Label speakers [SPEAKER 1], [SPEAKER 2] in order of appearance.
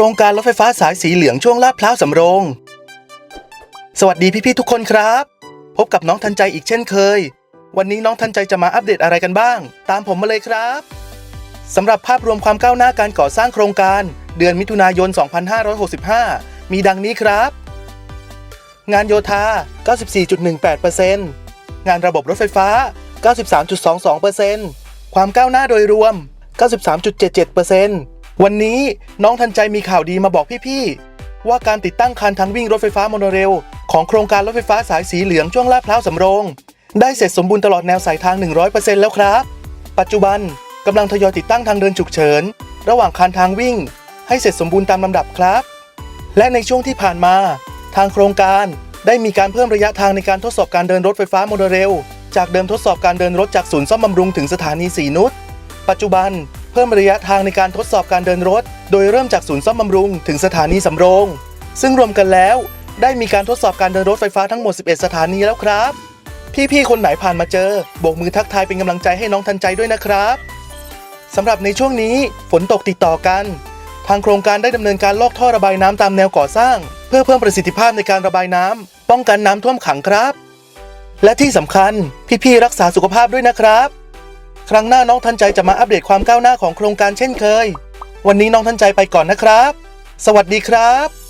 [SPEAKER 1] ครงการรถไฟฟ้าสายสีเหลืองช่วงลาดพร้าวสำโรง สวัสดีพี่ๆทุกคนครับ พบกับน้องทันใจอีกเช่นเคย วันนี้น้องทันใจจะมาอัปเดตอะไรกันบ้าง ตามผมมาเลยครับสำหรับภาพรวมความก้าวหน้าการก่อสร้างโครงการ เดือนมิถุนายน 2565 มีดังนี้ครับ งานโยธา 94.18%งานระบบรถไฟฟ้า 93.22%ความก้าวหน้าโดยรวม 93.77% วันนี้น้องทันใจมีข่าวดีมาบอกพี่ๆ ว่าการติดตั้งคันทางวิ่งรถไฟฟ้าโมโนเรล ของโครงการรถไฟฟ้าสายสีเหลืองช่วงลาดพร้าวสำโรง ได้เสร็จสมบูรณ์ตลอดแนวสายทาง 100%แล้วครับ ปัจจุบันกำลังทยอยติดตั้งทางเดินฉุกเฉิน ระหว่างคันทางวิ่ง ให้เสร็จสมบูรณ์ตามลำดับครับ และในช่วงที่ผ่านมา ทางโครงการได้มีการเพิ่มระยะทางในการทดสอบการเดินรถไฟฟ้าโมโนเรล จากเดิมทดสอบการเดินรถจากศูนย์ซ่อมบำรุงถึงสถานีสีนุชปัจจุบัน พิ่มระยะทางในการทดสอบการเดินรถ โดยเริ่มจากศูนย์ซ่อมบำรุงถึงสถานีสำโรง ซึ่งรวมกันแล้ว ได้มีการทดสอบการเดินรถไฟฟ้าทั้งหมด 11 สถานีแล้วครับ พี่ๆคนไหนผ่านมาเจอโบกมือทักทายเป็นกำลังใจให้น้องทันใจด้วยนะครับสำหรับในช่วงนี้ฝนตกติดต่อกัน ทางโครงการได้ดำเนินการลอกท่อระบายน้ำตามแนวก่อสร้าง เพื่อเพิ่มประสิทธิภาพในการระบายน้ำป้องกันน้ำท่วมขังครับ และที่สำคัญพี่ๆรักษาสุขภาพด้วยนะครับ ครั้งหน้าน้องทันใจจะมาอัปเดตความก้าวหน้าของโครงการเช่นเคย วันนี้น้องทันใจไปก่อนนะครับ สวัสดีครับ